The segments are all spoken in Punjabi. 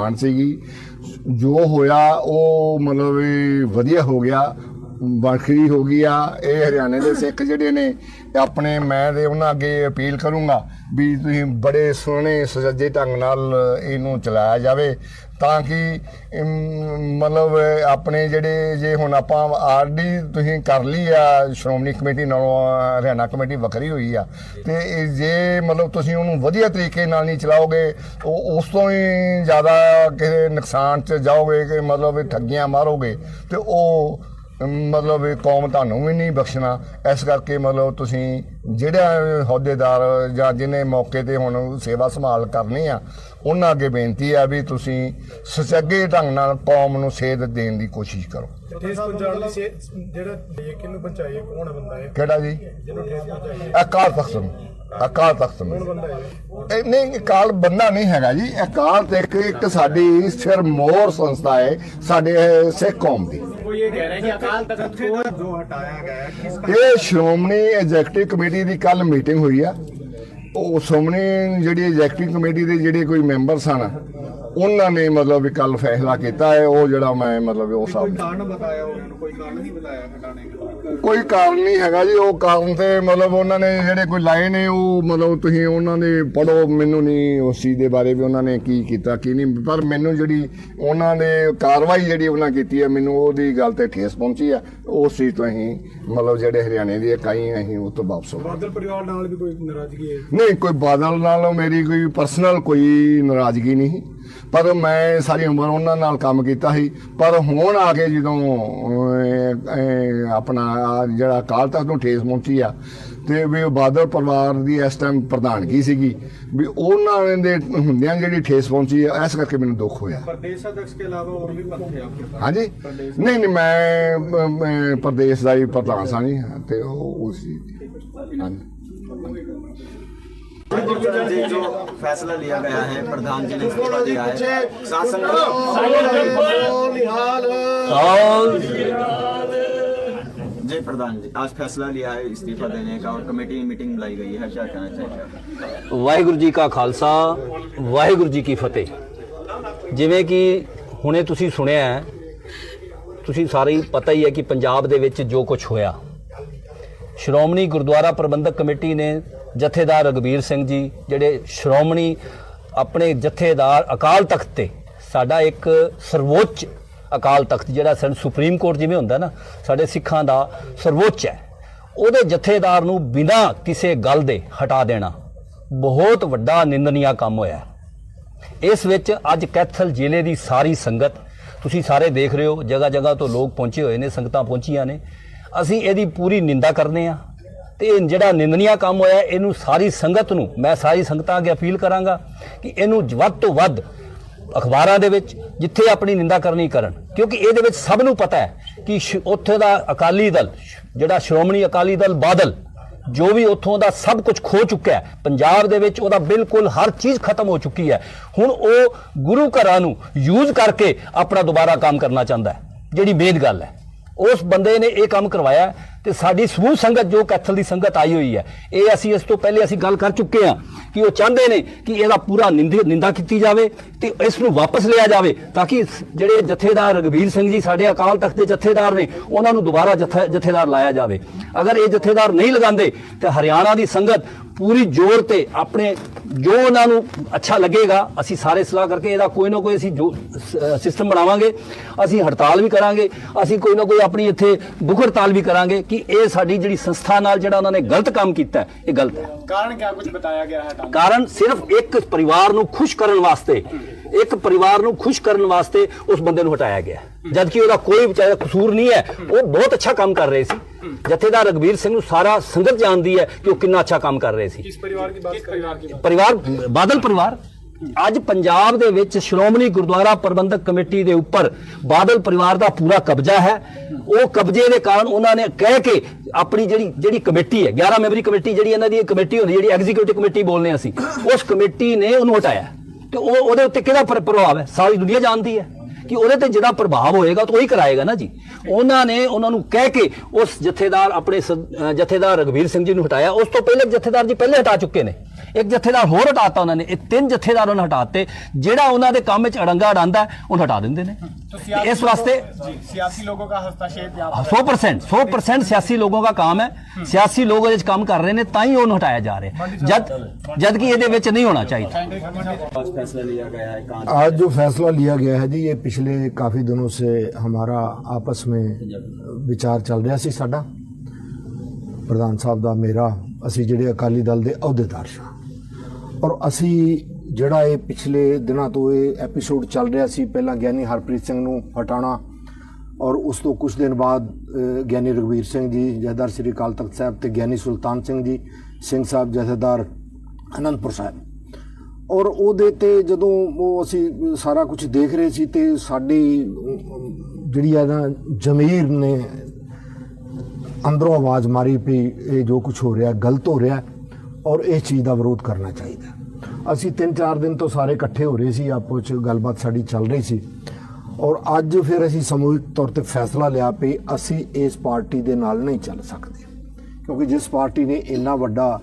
ਮਾਨ ਸੀਗੀ। ਜੋ ਹੋਇਆ, ਉਹ ਮਤਲਬ ਵੀ ਵਧੀਆ ਹੋ ਗਿਆ ਬਖਰੀ ਹੋ ਗਈ ਆ। ਇਹ ਹਰਿਆਣੇ ਦੇ ਸਿੱਖ ਜਿਹੜੇ ਨੇ, ਤੇ ਆਪਣੇ ਮੈਂ ਤੇ ਉਹਨਾਂ ਅੱਗੇ ਅਪੀਲ ਕਰੂੰਗਾ ਵੀ ਤੁਸੀਂ ਬੜੇ ਸੋਹਣੇ, ਸੁਚੱਜੇ ਢੰਗ ਨਾਲ ਇਹਨੂੰ ਚਲਾਇਆ ਜਾਵੇ। ਤਾਂ ਕਿ ਮਤਲਬ ਆਪਣੇ ਜਿਹੜੇ, ਜੇ ਹੁਣ ਆਪਾਂ ਆਰਡੀ ਤੁਸੀਂ ਕਰ ਲਈ ਆ, ਸ਼੍ਰੋਮਣੀ ਕਮੇਟੀ ਨਾਲੋਂ, ਹਰਿਆਣਾ ਕਮੇਟੀ ਵੱਖਰੀ ਹੋਈ ਆ, ਤੇ ਜੇ ਮਤਲਬ ਤੁਸੀਂ ਉਹਨੂੰ ਵਧੀਆ ਤਰੀਕੇ ਨਾਲ ਨਹੀਂ ਚਲਾਓਗੇ, ਉਹ ਉਸ ਤੋਂ ਹੀ ਜ਼ਿਆਦਾ ਕਿਸੇ ਨੁਕਸਾਨ 'ਚ ਜਾਓਗੇ, ਕਿ ਮਤਲਬ ਠੱਗੀਆਂ ਮਾਰੋਗੇ, ਤੇ ਉਹ ਮਤਲਬ ਇਹ ਕੌਮ ਤੁਹਾਨੂੰ ਵੀ ਨਹੀਂ ਬਖਸ਼ਣਾ। ਇਸ ਕਰਕੇ ਮਤਲਬ ਤੁਸੀਂ ਜਿਹੜਾ ਅਹੁਦੇਦਾਰ ਜਾਂ ਜਿਹਨੇ ਮੌਕੇ ਤੇ ਹੁਣ ਸੇਵਾ ਸੰਭਾਲ ਕਰਨੀ ਆ ਉਹਨਾਂ ਅੱਗੇ ਬੇਨਤੀ ਆ ਵੀ ਤੁਸੀਂ ਸੁਚੱਗੇ ਢੰਗ ਨਾਲ ਕੌਮ ਨੂੰ ਸੇਧ ਦੇਣ ਦੀ ਕੋਸ਼ਿਸ਼ ਕਰੋ। ਠੇਸ ਪਹੁੰਚਾਉਣ ਲਈ ਸੇ- ਜਿਹੜਾ ਦੇ ਕਿਹਨੂੰ ਪਹੁੰਚਾਈਏ ਕੌਣ ਬੰਦਾ ਹੈ ਕਿਹੜਾ ਜੀ? ਜਿਹਨੂੰ ਠੇਸ ਪਹੁੰਚਾਈਏ। ਅਕਾਲ ਤਖਤ ਨੂੰ। ਅਕਾਲ ਤਖਤ ਨੂੰ। ਇਹ? ਨਹੀਂ ਅਕਾਲ ਬੰਦਾ ਨਹੀਂ ਹੈਗਾ ਜੀ। ਅਕਾਲ ਤੇ ਇੱਕ ਸਾਡੀ ਸਿਰ ਮੋਰ ਸੰਸਥਾ ਹੈ ਸਾਡੇ ਸਿੱਖ ਕੌਮ ਦੀ। ਇਹ ਕਹਿ ਰਿਹਾ ਕਿ ਅਕਾਲ ਤਖਤ ਕੋ ਜੋ ਹਟਾਇਆ ਗਿਆ ਹੈ, ਕਿਸ ਇਹ ਸ਼੍ਰੋਮਣੀ ਐਗਜ਼ੈਕਟਿਵ ਕਮੇਟੀ ਦੀ ਕੱਲ ਮੀਟਿੰਗ ਹੋਈ ਆ। ਉਹ ਸ਼੍ਰੋਮਣੀ ਜਿਹੜੀ ਐਗਜ਼ੈਕਟਿਵ ਕਮੇਟੀ ਦੇ ਜਿਹੜੇ ਕੋਈ ਮੈਂਬਰ ਸਨ ਉਹਨਾਂ ਨੇ ਮਤਲਬ ਵੀ ਕੱਲ ਫੈਸਲਾ ਕੀਤਾ ਹੈ ਉਹ ਜਿਹੜਾ ਮੈਂ ਮਤਲਬ ਉਹ ਸਭ ਕਾਰਨ ਬਤਾਇਆ ਉਹਨਾਂ ਨੂੰ ਕੋਈ ਕਾਰਨ ਨਹੀਂ ਬਤਾਇਆ ਕੋਈ ਕਾਰਨ ਨਹੀਂ ਹੈਗਾ ਜੀ ਉਹ ਕਾਰਨ ਤੇ ਮਤਲਬ ਉਹਨਾਂ ਨੇ ਜਿਹੜੇ ਕੋਈ ਲਾਏ ਨੇ ਉਹ ਮਤਲਬ ਤੁਸੀਂ ਉਹਨਾਂ ਦੇ ਪੜੋ ਮੈਨੂੰ ਨਹੀਂ ਉਸ ਚੀਜ਼ ਦੇ ਬਾਰੇ ਵੀ ਉਹਨਾਂ ਨੇ ਕੀ ਕੀਤਾ ਕੀ ਨਹੀਂ ਪਰ ਮੈਨੂੰ ਜਿਹੜੀ ਉਹਨਾਂ ਦੇ ਕਾਰਵਾਈ ਜਿਹੜੀ ਉਹਨਾਂ ਕੀਤੀ ਹੈ ਮੈਨੂੰ ਉਹਦੀ ਗੱਲ ਤੇ ਠੇਸ ਪਹੁੰਚੀ ਆ ਉਸ ਚੀਜ਼ ਤੋਂ ਅਸੀਂ ਮਤਲਬ ਜਿਹੜੇ ਹਰਿਆਣੇ ਦੀ ਇਕਾਈ ਅਸੀਂ ਉਹ ਤੋਂ ਵਾਪਸ ਹੋ ਗਏ ਬਾਦਲ ਪਰਿਵਾਰ ਨਾਲ ਵੀ ਕੋਈ ਨਾਰਾਜ਼ਗੀ ਹੈ? ਨਹੀਂ ਕੋਈ ਬਾਦਲ ਨਾਲ ਮੇਰੀ ਕੋਈ ਪਰਸਨਲ ਕੋਈ ਨਾਰਾਜ਼ਗੀ ਨਹੀਂ। ਪਰ ਮੈਂ ਸਾਰੀ ਉਮਰ ਉਹਨਾਂ ਨਾਲ ਕੰਮ ਕੀਤਾ ਸੀ। ਪਰ ਹੁਣ ਆ ਕੇ ਜਦੋਂ ਆਪਣਾ ਜਿਹੜਾ ਕਾਲ ਤੱਕ ਨੂੰ ਠੇਸ ਪਹੁੰਚੀ ਆ ਤੇ ਵੀ ਬਾਦਲ ਪਰਿਵਾਰ ਦੀ ਇਸ ਟਾਈਮ ਪ੍ਰਧਾਨਗੀ ਸੀਗੀ ਵੀ ਉਹਨਾਂ ਦੇ ਹੁੰਦਿਆਂ ਜਿਹੜੀ ਠੇਸ ਪਹੁੰਚੀ ਹੈ ਇਸ ਕਰਕੇ ਮੈਨੂੰ ਦੁੱਖ ਹੋਇਆ। ਪ੍ਰਦੇਸ਼ ਅਧਿਕਸ਼ ਕੇ ਇਲਾਵਾ ਹੋਰ ਵੀ ਪਦ ਆਪਕੇ ਪਾਸ? ਹਾਂਜੀ। ਨਹੀਂ ਨਹੀਂ ਮੈਂ ਪ੍ਰਦੇਸ਼ ਦਾ ਹੀ ਪ੍ਰਧਾਨ ਸਾਂ ਜੀ ਤੇ ਉਹ ਉਸ ਹਾਂਜੀ। जी जो फैसला लिया गया है प्रधान जी ने इस्तीफा दिया है शासन जी प्रधान जी आज फैसला लिया है इस्तीफा देने का और कमेटी मीटिंग बुलाई गई है क्या कहना चाहिए आप? ਵਾਹਿਗੁਰੂ ਜੀ ਕਾ ਖਾਲਸਾ ਵਾਹਿਗੁਰੂ ਜੀ ਕੀ ਫਤਿਹ ਜਿਵੇਂ ਕਿ ਹੁਣੇ ਤੁਸੀਂ ਸੁਣਿਆ ਹੈ ਤੁਸੀਂ ਸਾਰੇ ਹੀ ਪਤਾ ਹੀ ਹੈ ਕਿ ਪੰਜਾਬ ਦੇ ਵਿੱਚ ਜੋ ਕੁਝ ਹੋਇਆ ਸ਼੍ਰੋਮਣੀ ਗੁਰਦੁਆਰਾ ਪ੍ਰਬੰਧਕ ਕਮੇਟੀ ਨੇ ਜਥੇਦਾਰ ਰਗਵੀਰ ਸਿੰਘ ਜੀ, ਜਿਹੜੇ ਸ਼੍ਰੋਮਣੀ ਆਪਣੇ ਜਥੇਦਾਰ ਅਕਾਲ ਤਖਤ ਤੇ, ਸਾਡਾ ਇੱਕ ਸਰਵੋੱਚ ਅਕਾਲ ਤਖਤ, ਜਿਹੜਾ ਸਾਨੂੰ ਸੁਪਰੀਮ ਕੋਰਟ ਜਿਵੇਂ ਹੁੰਦਾ ਨਾ, ਸਾਡੇ ਸਿੱਖਾਂ ਦਾ ਸਰਵੋੱਚ ਹੈ। ਉਹਦੇ ਜਥੇਦਾਰ ਨੂੰ ਬਿਨਾਂ ਕਿਸੇ ਗੱਲ ਦੇ ਹਟਾ ਦੇਣਾ ਬਹੁਤ ਵੱਡਾ ਨਿੰਦਨੀਆ ਕੰਮ ਹੋਇਆ। ਇਸ ਵਿੱਚ ਅੱਜ ਕੈਥਲ ਜ਼ਿਲ੍ਹੇ ਦੀ ਸਾਰੀ ਸੰਗਤ, ਤੁਸੀਂ ਸਾਰੇ ਦੇਖ ਰਹੇ ਹੋ ਜਗ੍ਹਾ ਜਗ੍ਹਾ ਤੋਂ ਲੋਕ ਪਹੁੰਚੇ ਹੋਏ ਨੇ, ਸੰਗਤਾਂ ਪਹੁੰਚੀਆਂ ਨੇ। ਅਸੀਂ ਇਹਦੀ ਪੂਰੀ ਨਿੰਦਾ ਕਰਨੇ ਆ। ਤੇ ਜਿਹੜਾ ਨਿੰਦਨੀਆ ਕੰਮ ਹੋਇਆ, ਇਹਨੂੰ ਸਾਰੀ ਸੰਗਤ ਨੂੰ, ਮੈਂ ਸਾਰੀ ਸੰਗਤਾਂ ਅੱਗੇ ਅਪੀਲ ਕਰਾਂਗਾ ਕਿ ਇਹਨੂੰ ਵੱਧ ਤੋਂ ਵੱਧ ਅਖਬਾਰਾਂ ਦੇ ਵਿੱਚ, ਜਿੱਥੇ ਆਪਣੀ ਨਿੰਦਾ ਕਰਨੀ ਕਰਨ। ਕਿਉਂਕਿ ਇਹਦੇ ਵਿੱਚ ਸਭ ਨੂੰ ਪਤਾ ਹੈ ਕਿ ਸ਼- ਉੱਥੇ ਦਾ ਅਕਾਲੀ ਦਲ, ਜਿਹੜਾ ਸ਼੍ਰੋਮਣੀ ਅਕਾਲੀ ਦਲ ਬਾਦਲ, ਜੋ ਵੀ ਉੱਥੋਂ ਦਾ ਸਭ ਕੁਝ ਖੋ ਚੁੱਕਾ ਹੈ, ਪੰਜਾਬ ਦੇ ਵਿੱਚ ਉਹਦਾ ਬਿਲਕੁਲ ਹਰ ਚੀਜ਼ ਖਤਮ ਹੋ ਚੁੱਕੀ ਹੈ। ਹੁਣ ਉਹ ਗੁਰੂ ਘਰਾਂ ਨੂੰ ਯੂਜ਼ ਕਰਕੇ ਆਪਣਾ ਦੁਬਾਰਾ ਕੰਮ ਕਰਨਾ ਚਾਹੁੰਦਾ ਹੈ, ਜਿਹੜੀ ਬੇਦ ਗੱਲ ਹੈ। ਉਸ ਬੰਦੇ ਨੇ ਇਹ ਕੰਮ ਕਰਵਾਇਆ ਤੇ ਸਾਡੀ ਸਮੂਹ ਸੰਗਤ ਜੋ ਕੈਥਲ ਦੀ ਸੰਗਤ ਆਈ ਹੋਈ ਹੈ, ਇਹ ਅਸੀਂ ਇਸ ਤੋਂ ਪਹਿਲੇ ਅਸੀਂ ਗੱਲ ਕਰ ਚੁੱਕੇ ਹਾਂ ਕਿ ਉਹ ਚਾਹੁੰਦੇ ਨੇ ਕਿ ਇਹਦਾ ਪੂਰਾ ਨਿੰਦੀ, ਨਿੰਦਾ ਕੀਤੀ ਜਾਵੇ ਤੇ ਇਸ ਨੂੰ ਵਾਪਸ ਲਿਆ ਜਾਵੇ ਤਾਂ ਕਿ ਜਿਹੜੇ ਜਥੇਦਾਰ ਰਗਵੀਰ ਸਿੰਘ ਜੀ ਸਾਡੇ ਅਕਾਲ ਤਖਤ ਦੇ ਜਥੇਦਾਰ ਨੇ, ਉਹਨਾਂ ਨੂੰ ਦੁਬਾਰਾ ਜਥੇ- ਜਥੇਦਾਰ ਲਾਇਆ ਜਾਵੇ। ਅਗਰ ਇਹ ਜਥੇਦਾਰ ਨਹੀਂ ਲਗਾਉਂਦੇ ਤੇ ਹਰਿਆਣਾ ਦੀ ਸੰਗਤ ਪੂਰੀ ਜ਼ੋਰ ਤੇ ਆਪਣੇ, ਜੋ ਉਹਨਾਂ ਨੂੰ ਅੱਛਾ ਲੱਗੇਗਾ, ਅਸੀਂ ਸਾਰੇ ਸਲਾਹ ਕਰਕੇ ਇਹਦਾ ਕੋਈ ਨਾ ਕੋਈ ਅਸੀਂ ਜੋ ਸਿਸਟਮ ਬਣਾਵਾਂਗੇ, ਅਸੀਂ ਹੜਤਾਲ ਵੀ ਕਰਾਂਗੇ, ਅਸੀਂ ਕੋਈ ਨਾ ਕੋਈ ਆਪਣੀ ਇੱਥੇ ਭੁੱਖ ਹੜਤਾਲ ਵੀ ਕਰਾਂਗੇ ਕਿ ਕਿ ਇਹ ਸਾਡੀ ਜਿਹੜੀ ਸੰਸਥਾ ਨਾਲ ਜਿਹੜਾ ਉਹਨਾਂ ਨੇ ਗਲਤ ਕੰਮ ਕੀਤਾ ਇਹ ਗਲਤ ਹੈ। ਕਾਰਨ ਕਿਆ ਕੁਝ ਬਤਾਇਆ ਗਿਆ ਹੈ ਕਾਰਨ ਸਿਰਫ ਇੱਕ ਪਰਿਵਾਰ ਨੂੰ ਖੁਸ਼ ਕਰਨ ਵਾਸਤੇ ਇੱਕ ਪਰਿਵਾਰ ਨੂੰ ਖੁਸ਼ ਕਰਨ ਵਾਸਤੇ ਉਸ ਬੰਦੇ ਨੂੰ ਹਟਾਇਆ ਗਿਆ ਜਦ ਕਿ ਉਹਦਾ ਕੋਈ ਵਿਚਾਰਾ ਕਸੂਰ ਨਹੀਂ ਹੈ ਉਹ ਬਹੁਤ ਅੱਛਾ ਕੰਮ ਕਰ ਰਹੇ ਸੀ। ਜਥੇਦਾਰ ਰਗਵੀਰ ਸਿੰਘ ਨੂੰ ਸਾਰਾ ਸੰਗਤ ਜਾਣਦੀ ਹੈ ਕਿ ਉਹ ਕਿੰਨਾ ਅੱਛਾ ਕੰਮ ਕਰ ਰਹੇ ਸੀ। ਕਿਸ ਪਰਿਵਾਰ ਦੀ ਬਾਤ ਕਰ ਪਰਿਵਾਰ ਬਾਦਲ ਪਰਿਵਾਰ। ਅੱਜ ਪੰਜਾਬ ਦੇ ਵਿੱਚ ਸ਼੍ਰੋਮਣੀ ਗੁਰਦੁਆਰਾ ਪ੍ਰਬੰਧਕ ਕਮੇਟੀ ਦੇ ਉੱਪਰ ਬਾਦਲ ਪਰਿਵਾਰ ਦਾ ਪੂਰਾ ਕਬਜ਼ਾ ਹੈ। ਉਹ ਕਬਜ਼ੇ ਦੇ ਕਾਰਨ ਉਹਨਾਂ ਨੇ ਕਹਿ ਕੇ ਆਪਣੀ ਜਿਹੜੀ ਜਿਹੜੀ ਕਮੇਟੀ ਹੈ 11 ਮੈਂਬਰੀ ਕਮੇਟੀ ਜਿਹੜੀ ਇਹਨਾਂ ਦੀ ਕਮੇਟੀ ਹੁੰਦੀ ਜਿਹੜੀ ਐਗਜ਼ੀਕਿਊਟਿਵ ਕਮੇਟੀ ਬੋਲਨੇ ਅਸੀਂ। ਉਸ ਕਮੇਟੀ ਨੇ ਉਹਨੂੰ ਹਟਾਇਆ। ਤੇ ਉਹ, ਉਹਦੇ ਉੱਤੇ ਕਿਹਦਾ ਪ੍ਰਭਾਵ ਹੈ? ਸਾਰੀ ਦੁਨੀਆ ਜਾਣਦੀ ਹੈ। ਕਿ ਉਹਦੇ ਤੇ ਜਿਹੜਾ ਪ੍ਰਭਾਵ ਹੋਏਗਾ ਤਾਂ ਉਹੀ ਕਰਾਏਗਾ ਨਾ ਜੀ। ਉਹਨਾਂ ਨੇ ਉਹਨਾਂ ਨੂੰ ਕਹਿ ਕੇ ਉਸ ਜਥੇਦਾਰ ਆਪਣੇ ਜਥੇਦਾਰ ਰਗਵੀਰ ਸਿੰਘ ਜੀ ਨੂੰ ਹਟਾਇਆ। ਉਸ ਤੋਂ ਪਹਿਲੇ ਜਥੇਦਾਰ ਜੀ ਪਹਿਲੇ ਹਟਾ ਚੁੱਕੇ ਨੇ। ਇੱਕ ਜਥੇਦਾਰ ਹੋਰ ਹਟਾਤਾ ਉਹਨਾਂ ਨੇ। ਇਹ ਤਿੰਨ ਜਥੇਦਾਰ ਉਹਨਾਂ ਹਟਾਤੇ। ਜਿਹੜਾ ਉਹਨਾਂ ਦੇ ਕੰਮ ਵਿੱਚ ਅੜੰਗਾ ਅੜਾਂਦਾ ਉਹਨੂੰ ਹਟਾ ਦਿੰਦੇ ਨੇ। ਇਸ ਵਾਸਤੇ ਸਿਆਸੀ ਲੋਕਾਂ ਦਾ ਹਸਤਾਸ਼ੇਪ 100% 100% ਸਿਆਸੀ ਲੋਕਾਂ ਦਾ ਕੰਮ ਹੈ। ਸਿਆਸੀ ਲੋਕ ਇਹਦੇ ਵਿੱਚ ਕੰਮ ਕਰ ਰਹੇ ਨੇ ਤਾਂ ਹੀ ਉਹਨੂੰ ਹਟਾਇਆ ਜਾ ਰਿਹਾ ਜਦ ਜਦ ਕਿ ਇਹਦੇ ਵਿੱਚ ਨਹੀਂ ਹੋਣਾ ਚਾਹੀਦਾ आज फैसला लिया गया है कहाँ आज जो फैसला लिया गया है जी ये पिछले काफ़ी दिनों से हमारा आपस में ਵਿਚਾਰ ਚੱਲ ਰਿਹਾ ਸੀ ਸਾਡਾ ਪ੍ਰਧਾਨ ਸਾਹਿਬ ਦਾ ਮੇਰਾ ਅਸੀਂ ਜਿਹੜੇ ਅਕਾਲੀ ਦਲ ਦੇ ਅਹੁਦੇਦਾਰ ਸਾਂ ਔਰ ਅਸੀਂ ਜਿਹੜਾ ਇਹ ਪਿਛਲੇ ਦਿਨਾਂ ਤੋਂ ਇਹ ਐਪੀਸੋਡ ਚੱਲ ਰਿਹਾ ਸੀ ਪਹਿਲਾਂ ਗਿਆਨੀ ਹਰਪ੍ਰੀਤ ਸਿੰਘ ਨੂੰ ਹਟਾਉਣਾ ਔਰ ਉਸ ਤੋਂ ਕੁਝ ਦਿਨ ਬਾਅਦ ਗਿਆਨੀ ਰਘਵੀਰ ਸਿੰਘ ਜੀ ਜਥੇਦਾਰ ਸ੍ਰੀ ਅਕਾਲ ਤਖਤ ਸਾਹਿਬ ਤੇ ਗਿਆਨੀ ਸੁਲਤਾਨ ਸਿੰਘ ਜੀ, ਸਿੰਘ ਸਾਹਿਬ ਜਥੇਦਾਰ ਅਨੰਦਪੁਰ ਸਾਹਿਬ। ਔਰ ਉਹਦੇ ਤੇ ਜਦੋਂ ਉਹ ਅਸੀਂ ਸਾਰਾ ਕੁਝ ਦੇਖ ਰਹੇ ਸੀ ਤੇ ਸਾਡੀ ਜਿਹੜੀ ਆ ਨਾ ਜ਼ਮੀਰ ਨੇ ਅੰਦਰੋਂ ਆਵਾਜ਼ ਮਾਰੀ ਵੀ ਇਹ ਜੋ ਕੁਝ ਹੋ ਰਿਹਾ, ਗਲਤ ਹੋ ਰਿਹਾ, ਔਰ ਇਸ ਚੀਜ਼ ਦਾ ਵਿਰੋਧ ਕਰਨਾ ਚਾਹੀਦਾ। ਅਸੀਂ 3-4 ਦਿਨ ਤੋਂ ਸਾਰੇ ਇਕੱਠੇ ਹੋ ਰਹੇ ਸੀ ਆਪੋ ਚ ਗੱਲਬਾਤ ਸਾਡੀ ਚੱਲ ਰਹੀ ਸੀ। ਔਰ ਅੱਜ ਫਿਰ ਅਸੀਂ ਸਮੂਹਿਕ ਤੌਰ ਤੇ ਫੈਸਲਾ ਲਿਆ ਵੀ ਅਸੀਂ ਇਸ ਪਾਰਟੀ ਦੇ ਨਾਲ ਨਹੀਂ ਚੱਲ ਸਕਦੇ। ਕਿਉਂਕਿ ਜਿਸ ਪਾਰਟੀ ਨੇ ਇੰਨਾ ਵੱਡਾ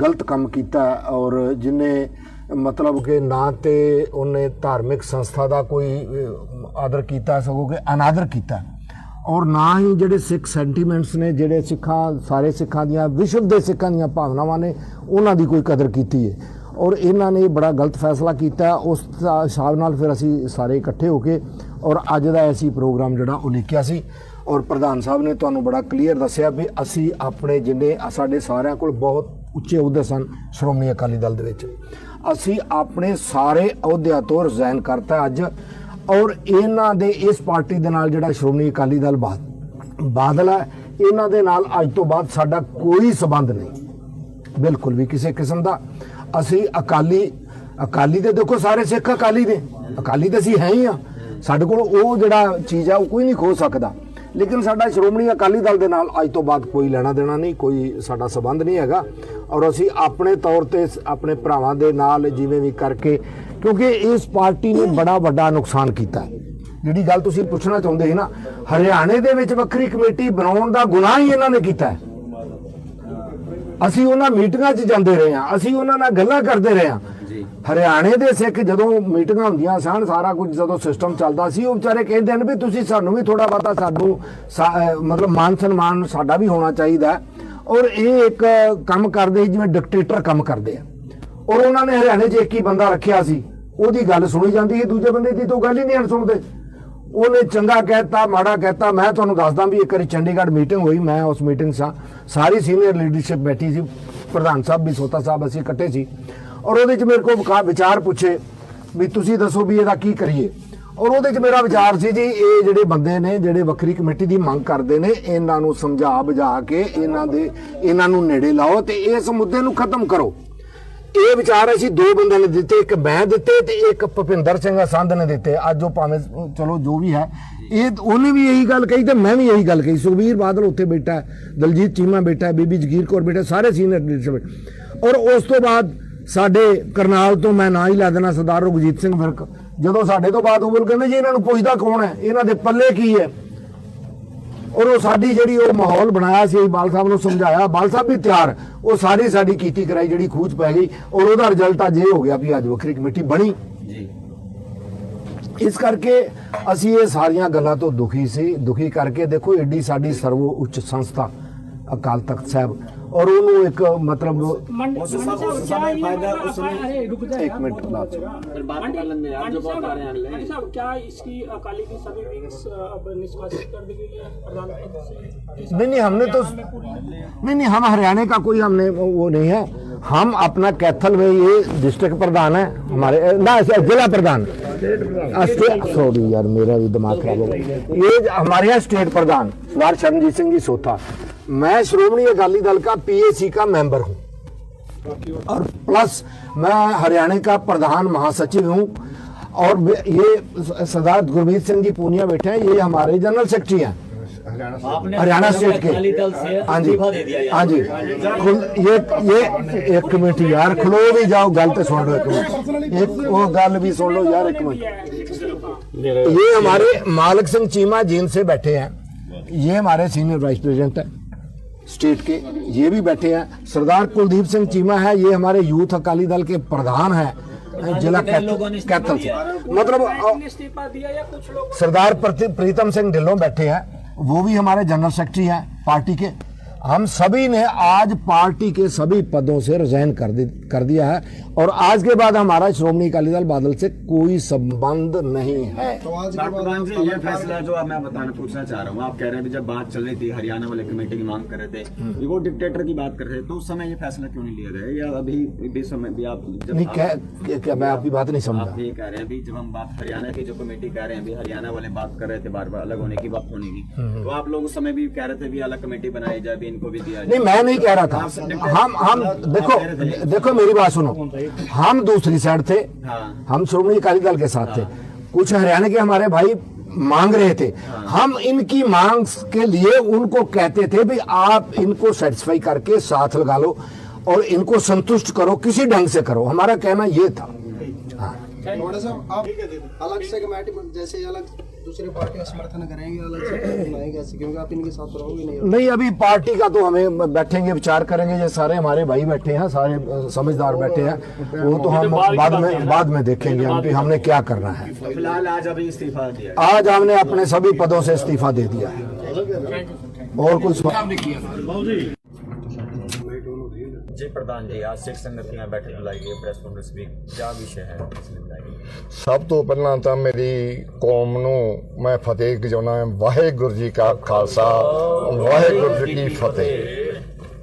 ਗਲਤ ਕੰਮ ਕੀਤਾ ਔਰ ਜਿਨੇ ਮਤਲਬ ਕਿ ਨਾ ਤੇ ਉਹਨੇ ਧਾਰਮਿਕ ਸੰਸਥਾ ਦਾ ਕੋਈ ਆਦਰ ਕੀਤਾ, ਸਗੋਂ ਕਿ ਅਨਾਦਰ ਕੀਤਾ। ਔਰ ਨਾ ਹੀ ਜਿਹੜੇ ਸਿੱਖ ਸੈਂਟੀਮੈਂਟਸ ਨੇ, ਜਿਹੜੇ ਸਿੱਖਾਂ, ਸਾਰੇ ਸਿੱਖਾਂ ਦੀਆਂ, ਵਿਸ਼ਵ ਦੇ ਸਿੱਖਾਂ ਦੀਆਂ ਭਾਵਨਾਵਾਂ ਨੇ, ਉਹਨਾਂ ਦੀ ਕੋਈ ਕਦਰ ਕੀਤੀ ਹੈ ਔਰ ਇਹਨਾਂ ਨੇ ਬੜਾ ਗਲਤ ਫੈਸਲਾ ਕੀਤਾ। ਉਸ ਹਿਸਾਬ ਨਾਲ ਫਿਰ ਅਸੀਂ ਸਾਰੇ ਇਕੱਠੇ ਹੋ ਕੇ ਔਰ ਅੱਜ ਦਾ ਐਸੀ ਪ੍ਰੋਗਰਾਮ ਜਿਹੜਾ ਉਹ ਲਿਖਿਆ ਸੀ। ਔਰ ਪ੍ਰਧਾਨ ਸਾਹਿਬ ਨੇ ਤੁਹਾਨੂੰ ਬੜਾ ਕਲੀਅਰ ਦੱਸਿਆ ਵੀ ਅਸੀਂ ਆਪਣੇ ਜਿੰਨੇ ਸਾਡੇ ਸਾਰਿਆਂ ਕੋਲ ਬਹੁਤ ਉੱਚੇ ਅਹੁਦੇ ਸਨ ਸ਼੍ਰੋਮਣੀ ਅਕਾਲੀ ਦਲ ਦੇ ਵਿੱਚ। ਅਸੀਂ ਆਪਣੇ ਸਾਰੇ ਅਹੁਦਿਆਂ ਤੋਂ ਰਿਜ਼ਾਈਨ ਕਰਤਾ ਅੱਜ ਔਰ ਇਹਨਾਂ ਦੇ ਇਸ ਪਾਰਟੀ ਦੇ ਨਾਲ ਜਿਹੜਾ ਸ਼੍ਰੋਮਣੀ ਅਕਾਲੀ ਦਲ ਬਾਦਲ ਹੈ ਇਹਨਾਂ ਦੇ ਨਾਲ ਅੱਜ ਤੋਂ ਬਾਅਦ ਸਾਡਾ ਕੋਈ ਸਬੰਧ ਨਹੀਂ। ਬਿਲਕੁਲ ਵੀ ਕਿਸੇ ਕਿਸਮ ਦਾ। ਅਸੀਂ ਅਕਾਲੀ ਅਕਾਲੀ ਤੇ ਦੇਖੋ ਸਾਰੇ ਸਿੱਖ ਅਕਾਲੀ ਨੇ। ਅਕਾਲੀ ਤੇ ਅਸੀਂ ਹੈ ਹੀ ਆ। ਸਾਡੇ ਕੋਲ ਉਹ ਜਿਹੜਾ ਚੀਜ਼ ਆ, ਉਹ ਕੋਈ ਨਹੀਂ ਖੋ ਸਕਦਾ। ਲੇਕਿਨ ਸਾਡਾ ਸ਼੍ਰੋਮਣੀ ਅਕਾਲੀ ਦਲ ਦੇ ਨਾਲ ਅੱਜ ਤੋਂ ਬਾਅਦ ਕੋਈ ਲੈਣਾ ਦੇਣਾ ਨਹੀਂ, ਕੋਈ ਸਾਡਾ ਸਬੰਧ ਨਹੀਂ ਹੈਗਾ। ਔਰ ਅਸੀਂ ਆਪਣੇ ਤੌਰ ਤੇ ਆਪਣੇ ਭਰਾਵਾਂ ਦੇ ਨਾਲ ਜਿਵੇਂ ਵੀ ਕਰਕੇ, ਕਿਉਂਕਿ ਇਸ ਪਾਰਟੀ ਨੇ ਬੜਾ ਵੱਡਾ ਨੁਕਸਾਨ ਕੀਤਾ। ਜਿਹੜੀ ਗੱਲ ਤੁਸੀਂ ਪੁੱਛਣਾ ਚਾਹੁੰਦੇ ਸੀ ਨਾ, ਹਰਿਆਣੇ ਦੇ ਵਿੱਚ ਵੱਖਰੀ ਕਮੇਟੀ ਬਣਾਉਣ ਦਾ ਗੁਨਾਹ ਹੀ ਇਹਨਾਂ ਨੇ ਕੀਤਾ ਹੈ। ਅਸੀਂ ਉਹਨਾਂ ਮੀਟਿੰਗਾਂ 'ਚ ਜਾਂਦੇ ਰਹੇ ਹਾਂ ਅਸੀਂ ਉਹਨਾਂ ਨਾਲ ਗੱਲਾਂ ਕਰਦੇ ਰਹੇ ਹਾਂ। ਹਰਿਆਣੇ ਦੇ ਸਿੱਖ ਜਦੋਂ ਮੀਟਿੰਗਾਂ ਹੁੰਦੀਆਂ ਸਨ ਸਾਰਾ ਕੁਝ ਜਦੋਂ ਸਿਸਟਮ ਚੱਲਦਾ ਸੀ ਉਹ ਵਿਚਾਰੇ ਕਹਿੰਦੇ ਨੇ ਵੀ ਤੁਸੀਂ ਸਾਨੂੰ ਵੀ ਥੋੜਾ ਬਹੁਤਾ ਸਾਨੂੰ ਸਾ- ਮਤਲਬ ਮਾਨ ਸਨਮਾਨ ਸਾਡਾ ਵੀ ਹੋਣਾ ਚਾਹੀਦਾ। ਔਰ ਇਹ ਇੱਕ ਕੰਮ ਕਰਦੇ ਜਿਵੇਂ ਡਿਕਟੇਟਰ ਕੰਮ ਕਰਦੇ ਆ। ਔਰ ਉਹਨਾਂ ਨੇ ਹਰਿਆਣੇ 'ਚ ਇੱਕ ਹੀ ਬੰਦਾ ਰੱਖਿਆ ਸੀ ਉਹਦੀ ਗੱਲ ਸੁਣੀ ਜਾਂਦੀ ਹੈ ਦੂਜੇ ਬੰਦੇ ਦੀ ਤਾਂ ਗੱਲ ਹੀ ਨਹੀਂ ਸੁਣਦੇ। ਉਹਨੇ ਚੰਗਾ ਕਹਿਤਾ, ਮਾੜਾ ਕਹਿਤਾ। ਮੈਂ ਤੁਹਾਨੂੰ ਦੱਸਦਾ ਵੀ ਇੱਕ ਵਾਰੀ ਚੰਡੀਗੜ੍ਹ ਮੀਟਿੰਗ ਹੋਈ, ਮੈਂ ਉਸ ਮੀਟਿੰਗ ਸਾਂ। ਸਾਰੀ ਸੀਨੀਅਰ ਲੀਡਰਸ਼ਿਪ ਬੈਠੀ ਸੀ, ਪ੍ਰਧਾਨ ਸਾਹਿਬ ਵੀ, ਸੋਤਾ ਸਾਹਿਬ ਅਸੀਂ ਇਕੱਠੇ ਸੀ। ਔਰ ਉਹਦੇ 'ਚ ਮੇਰੇ ਕੋਲ ਵਿਚਾਰ ਪੁੱਛੇ ਵੀ ਤੁਸੀਂ ਦੱਸੋ ਵੀ ਇਹਦਾ ਕੀ ਕਰੀਏ। ਔਰ ਉਹਦੇ 'ਚ ਮੇਰਾ ਵਿਚਾਰ ਸੀ ਜੀ, ਇਹ ਜਿਹੜੇ ਬੰਦੇ ਨੇ, ਜਿਹੜੇ ਵੱਖਰੀ ਕਮੇਟੀ ਦੀ ਮੰਗ ਕਰਦੇ ਨੇ, ਇਹਨਾਂ ਨੂੰ ਸਮਝਾ ਬੁਝਾ ਕੇ ਇਹਨਾਂ ਦੇ, ਇਹਨਾਂ ਨੂੰ ਨੇੜੇ ਲਾਓ ਤੇ ਇਸ ਮੁੱਦੇ ਨੂੰ ਖਤਮ ਕਰੋ। ਇਹ ਵਿਚਾਰ ਅਸੀਂ ਦੋ ਬੰਦਿਆਂ ਨੇ ਦਿੱਤੇ, ਇੱਕ ਮੈਂ ਦਿੱਤੇ ਤੇ ਇੱਕ ਭੁਪਿੰਦਰ ਸਿੰਘ ਅਸੰਧ ਨੇ ਦਿੱਤੇ। ਅੱਜ ਉਹ ਭਾਵੇਂ, ਚਲੋ, ਜੋ ਵੀ ਹੈ। ਇਹ ਉਹਨੇ ਵੀ ਇਹੀ ਗੱਲ ਕਹੀ ਤੇ ਮੈਂ ਵੀ ਇਹੀ ਗੱਲ ਕਹੀ। ਸੁਖਬੀਰ ਬਾਦਲ ਉੱਥੇ ਬੈਠਾ ਦਲਜੀਤ ਚੀਮਾ ਬੈਠਾ ਬੀਬੀ ਜਗੀਰ ਕੌਰ ਬੈਠਾ ਸਾਰੇ ਸੀਨੀਅਰ ਲੀਡਰਸ਼ਿਪ ਔਰ ਉਸ ਤੋਂ ਬਾਅਦ ਸਾਡੇ ਕਰਨਾਲ ਤੋਂ ਮੈਂ ਨਾਂ ਹੀ ਲਾ ਦੇਣਾ ਸਰਦਾਰ ਰਘਜੀਤ ਸਿੰਘ ਵਿਰਕ। ਜਦੋਂ ਸਾਡੇ ਤੋਂ ਬਾਅਦ ਉਹ ਬੋਲ ਕਹਿੰਦੇ ਜੀ ਇਹਨਾਂ ਨੂੰ ਪੁੱਛਦਾ ਕੌਣ ਹੈ? ਇਹਨਾਂ ਦੇ ਪੱਲੇ ਕੀ ਹੈ? ਔਰ ਉਹ ਸਾਡੀ ਜਿਹੜੀ ਉਹ ਮਾਹੌਲ ਬਣਾਇਆ ਸੀ ਬਾਲ ਸਾਹਿਬ ਨੂੰ ਸਮਝਾਇਆ ਬਾਲ ਸਾਹਿਬ ਵੀ ਤਿਆਰ। ਉਹ ਸਾਰੀ ਸਾਡੀ ਕੀਤੀ ਕਰਾਈ ਜਿਹੜੀ ਖੂਚ ਪੈ ਗਈ। ਔਰ ਉਹਦਾ ਰਿਜ਼ਲਟ ਅੱਜ ਇਹ ਹੋ ਗਿਆ ਵੀ ਅੱਜ ਵੱਖਰੀ ਕਮੇਟੀ ਬਣੀ। ਜੀ। ਇਸ ਕਰਕੇ ਅਸੀਂ ਇਹ ਸਾਰੀਆਂ ਗੱਲਾਂ ਤੋਂ ਦੁਖੀ ਸੀ। ਦੁਖੀ ਕਰਕੇ ਦੇਖੋ ਏਡੀ ਸਾਡੀ ਸਰਵ ਉੱਚ ਸੰਸਥਾ ਅਕਾਲ ਤਖਤ ਸਾਹਿਬ ਔਰ ਉਹਨੂੰ ਇੱਕ ਮਤਲਬ उस सब उस समय फायदा उसने ਇੱਕ ਮਿੰਟ ਬਾਅਦ फिर बात कर लेंगे यार जो बहुत आ रहे हैं मंडी साहब क्या इसकी अकाली की सभी विंग्स अब निष्कासित कर दी गई है प्रधान पद से नहीं नहीं हमने तो नहीं नहीं हम हरियाणा का कोई हमने वो नहीं है हम अपना कैथल में ये डिस्ट्रिक्ट प्रधान है हमारे ना ऐसे जिला प्रधान सॉरी यार मेरा भी दिमाग खराब हो गया ये हमारे यहाँ स्टेट प्रधान सरदार शरणजीत सिंह जी सोथा मैं श्रोमणी अकाली दल का पीएसी का मेंबर हूँ। और प्लस मैं हरियाणा का प्रधान महासचिव हूँ। और ये सरदार गुरमीत सिंह जी पूनिया बैठे हैं ये हमारे जनरल सेक्रेटरी हैं। हरियाणा स्टेट के। हाँ जी। हाँ जी। ये ये एक मिनट यार खलो भी जाओ गल तो सुन लो एक मिनट। एक वो गल भी सुन लो यार एक मिनट। ये हमारे मालक सिंह चीमा जींद से बैठे हैं। ये हमारे सीनियर वाइस प्रेसिडेंट है। स्टेट के ये भी बैठे हैं। सरदार कुलदीप सिंह चीमा है। ये हमारे यूथ अकाली दल के प्रधान है। जिला कैथ- कैथल से। मतलब सरदार प्रीतम सिंह ढिल्लों बैठे हैं। वो भी हमारे जनरल सेक्रेटरी हैं पार्टी के। हम सभी ने आज पार्टी के सभी पदों से रिजाइन कर दी कर दिया है। और आज के बाद हमारा श्रोमणी अकाली दल बादल से कोई संबंध नहीं है। डॉक्टर प्रधान जी ये फैसला जो मैं बताना पूछना चाह रहा हूँ। आप कह रहे हैं जब बात चल रही थी हरियाणा वाले कमेटी की मांग कर रहे थे वो डिक्टेटर की बात कर रहे थे तो उस समय ये फैसला क्यों नहीं लिया गया? या अभी भी समय भी आप जब नहीं आप- क्या, मैं आपकी बात नहीं आप समझा ये कह रहे हैं भी जब हम बात हरियाणा की जो कमेटी कह रहे हैं अभी हरियाणा वाले बात कर रहे थे बार बार अलग होने की बात होने की तो आप लोग उस समय भी कह रहे थे भी अलग कमेटी बनाई जाए इनको भी दिया नहीं मैं नहीं कह रहा था। हम हम देखो देखो मेरी बात सुनो। हम दूसरी साइड थे। हाँ। हम श्रोमणी अकाली दल के साथ थे। कुछ हरियाणा के हमारे भाई मांग रहे थे। हम इनकी मांग के लिए उनको कहते थे भी आप इनको सेटिस्फाई करके साथ लगा लो और इनको संतुष्ट करो किसी ढंग से करो। हमारा कहना ये था। आप अलग से कमेटी जैसे अलग दूसरे पार्टी का समर्थन करेंगे अलग से बनाएँगे ऐसे क्योंकि आप इनके साथ रहोगे नहीं नहीं अभी पार्टी का तो हमें बैठेंगे विचार करेंगे ये सारे हमारे भाई बैठे हैं सारे समझदार बैठे हैं वो तो हम बाद में बाद में देखेंगे हम भी हमने क्या करना है। फ़िलहाल आज अभी इस्तीफा दिया आज हमने अपने सभी पदों से इस्तीफा दे दिया है। और कुछ जी प्रधान जी आज सिख संगत की बैठक बुलाई गई है प्रेस कॉन्फ्रेंस भी क्या विषय है इसमें बुलाई गई ਸਭ ਤੋਂ ਪਹਿਲਾਂ ਤਾਂ ਮੇਰੀ ਕੌਮ ਨੂੰ ਮੈਂ ਫਤਿਹ ਚਾਹੁੰਦਾ ਹਾਂ ਵਾਹਿਗੁਰੂ ਜੀ ਕਾ ਖਾਲਸਾ ਵਾਹਿਗੁਰੂ ਜੀ ਕੀ ਫਤਿਹ